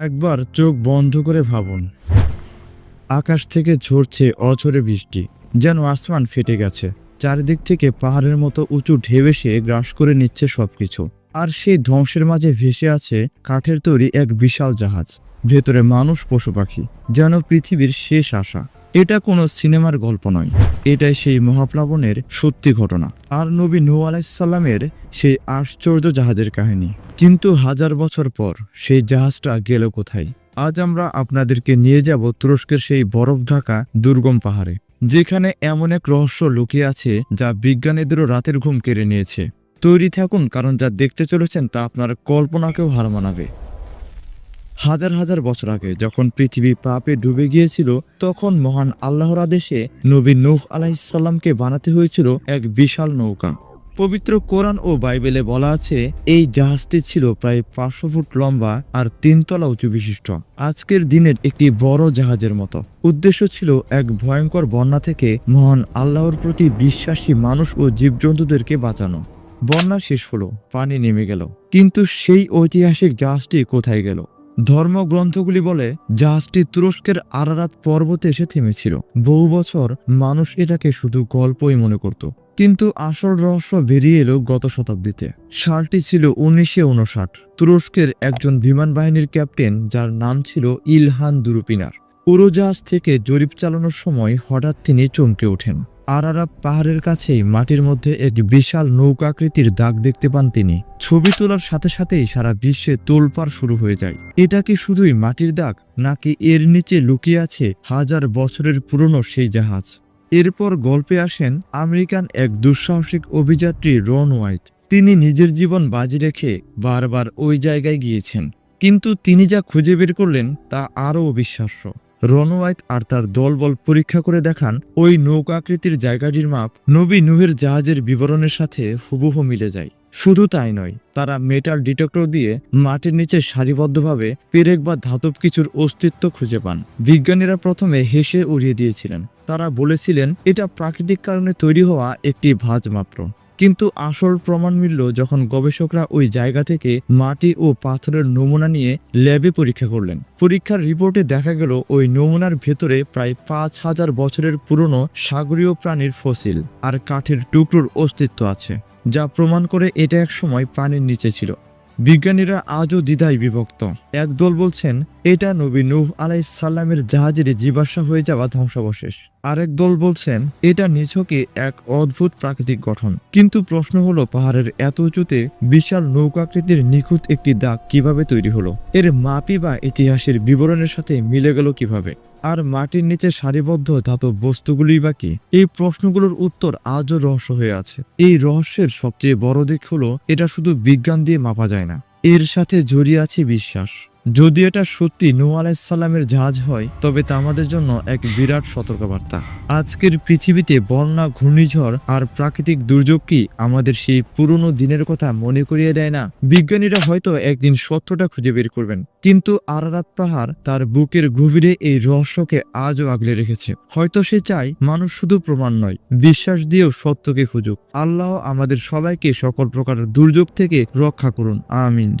একবার চোখ বন্ধ করে ভাবুন। আকাশ থেকে ঝরছে অঝরে বৃষ্টি, যেন আসমান ফেটে গেছে। চারিদিক থেকে পাহাড়ের মতো উঁচু ঢেউ এসে গ্রাস করে নিচ্ছে সবকিছু। আর সেই ধ্বংসের মাঝে ভেসে আছে কাঠের তৈরি এক বিশাল জাহাজ। ভেতরে মানুষ, পশু পাখি, যেন পৃথিবীর শেষ আশা। এটা কোনো সিনেমার গল্প নয়। এটাই সেই মহাপ্লাবনের সত্যি ঘটনা। আর নবী নূ আলাইসাল্লামের সেই আশ্চর্য জাহাজের কাহিনী। কিন্তু হাজার বছর পর সেই জাহাজটা গেল কোথায়? আজ আমরা আপনাদেরকে নিয়ে যাব তুরস্কের সেই বরফ ঢাকা দুর্গম পাহাড়ে, যেখানে এমন এক রহস্য লুকিয়ে আছে যা বিজ্ঞানীদেরও রাতের ঘুম কেড়ে নিয়েছে। তৈরি থাকুন, কারণ যা দেখতে চলেছেন তা আপনার কল্পনাকেও হার মানাবে। হাজার হাজার বছর আগে যখন পৃথিবী পাপে ডুবে গিয়েছিল, তখন মহান আল্লাহর আদেশে নবী নূহ আলাইসাল্লামকে বানাতে হয়েছিল এক বিশাল নৌকা। পবিত্র কোরআন ও বাইবেলে বলা আছে, এই জাহাজটি ছিল প্রায় পাঁচশো ফুট লম্বা আর তিনতলা উঁচু বিশিষ্ট। আজকের দিনের একটি বড় জাহাজের মতো। উদ্দেশ্য ছিল এক ভয়ঙ্কর বন্যা থেকে মহান আল্লাহর প্রতি বিশ্বাসী মানুষ ও জীবজন্তুদেরকে বাঁচানো। বন্যা শেষ হলো, পানি নেমে গেল। কিন্তু সেই ঐতিহাসিক জাহাজটি কোথায় গেল? ধর্মগ্রন্থগুলি বলে জাহাজটি তুরস্কের আরারাত পর্বতে এসে থেমেছিল। বহু বছর মানুষ এটাকে শুধু গল্পই মনে করত। কিন্তু আসল রহস্য বেরিয়ে এলো গত শতাব্দীতে। সালটি ছিল উনিশশো উনষাট তুরস্কের একজন বিমান বাহিনীর ক্যাপ্টেন, যার নাম ছিল ইলহান দুরুপিনার। উড়োজাহাজ থেকে জরিপ চালানোর সময় হঠাৎ তিনি চমকে ওঠেন। আরারাত পাহাড়ের কাছেই মাটির মধ্যে এক বিশাল নৌকাকৃতির দাগ দেখতে পান তিনি। ছবি তোলার সাথে সাথেই সারা বিশ্বে তোলপাড় শুরু হয়ে যায়। এটা কি শুধুই মাটির দাগ, নাকি এর নিচে লুকিয়ে আছে হাজার বছরের পুরনো সেই জাহাজ? এরপর গল্পে আসেন আমেরিকান এক দুঃসাহসিক অভিযাত্রী রন হোয়াইট। তিনি নিজের জীবন বাজি রেখে বারবার ওই জায়গায় গিয়েছেন, কিন্তু তিনি যা খুঁজে বের করলেন তা আরও অবিশ্বাস্য। রনওয়াইট আর তার দলবল পরীক্ষা করে দেখান ওই নৌকাকৃতির জায়গাটির মাপ নবী নুহের জাহাজের বিবরণের সাথে হুবহু মিলে যায়। শুধু তাই নয়, তারা মেটাল ডিটেক্টর দিয়ে মাটির নিচে সারিবদ্ধভাবে পেরেক বা ধাতব কিছুর অস্তিত্ব খুঁজে পান। বিজ্ঞানীরা প্রথমে হেসে উড়িয়ে দিয়েছিলেন তারা বলেছিলেন, এটা প্রাকৃতিক কারণে তৈরি হওয়া একটি ভাঁজ মাত্র কিন্তু আসল প্রমাণ মিলল যখন গবেষকরা ওই জায়গা থেকে মাটি ও পাথরের নমুনা নিয়ে ল্যাবে পরীক্ষা করলেন। পরীক্ষার রিপোর্টে দেখা গেল ওই নমুনার ভেতরে প্রায় পাঁচ হাজার বছরের পুরনো সাগরীয় প্রাণীর ফসিল আর কাঠের টুকরোর অস্তিত্ব আছে, যা প্রমাণ করে এটা এক সময় পানির নিচে ছিল। বিজ্ঞানীরা আজও দ্বিধায় বিভক্ত। একদল বলছেন, এটা নবী নূহ আলাইসাল্লামের জাহাজের জীবাশ্মা হয়ে যাওয়া ধ্বংসাবশেষ। আরেক দল বলছেন, এটা নিছকে এক অদ্ভুত প্রাকৃতিক গঠন। কিন্তু প্রশ্ন হলো, পাহাড়ের এত উঁচুতে বিশাল নৌকাকৃতির নিখুঁত একটি দাগ কীভাবে তৈরি হলো? এর মাপি বা ইতিহাসের বিবরণের সাথে মিলে গেল কীভাবে? আর মাটির নিচে সারিবদ্ধ ধাতব বস্তুগুলি বা কি? এই প্রশ্নগুলোর উত্তর আজও রহস্য হয়ে আছে। এই রহস্যের সবচেয়ে বড় দিক হলো, এটা শুধু বিজ্ঞান দিয়ে মাপা যায় না। এর সাথে জড়িয়ে আছে বিশ্বাস। যদি এটা সত্যি নূ আলাইসাল্লামের জাহাজ হয়, তবে তা আমাদের জন্য এক বিরাট সতর্কবার্তা। আজকের পৃথিবীতে বন্যা, ঘূর্ণিঝড় আর প্রাকৃতিক দুর্যোগ কি আমাদের সেই পুরনো দিনের কথা মনে করিয়ে দেয় না? বিজ্ঞানীরা হয়তো একদিন সত্যটা খুঁজে বের করবেন। কিন্তু আরারাত পাহাড় তার বুকের গভীরে এই রহস্যকে আজও আগলে রেখেছে। হয়তো সে চায় মানুষ শুধু প্রমাণ নয়, বিশ্বাস দিয়েও সত্যকে খুঁজুক। আল্লাহ আমাদের সবাইকে সকল প্রকার দুর্যোগ থেকে রক্ষা করুন। আমিন।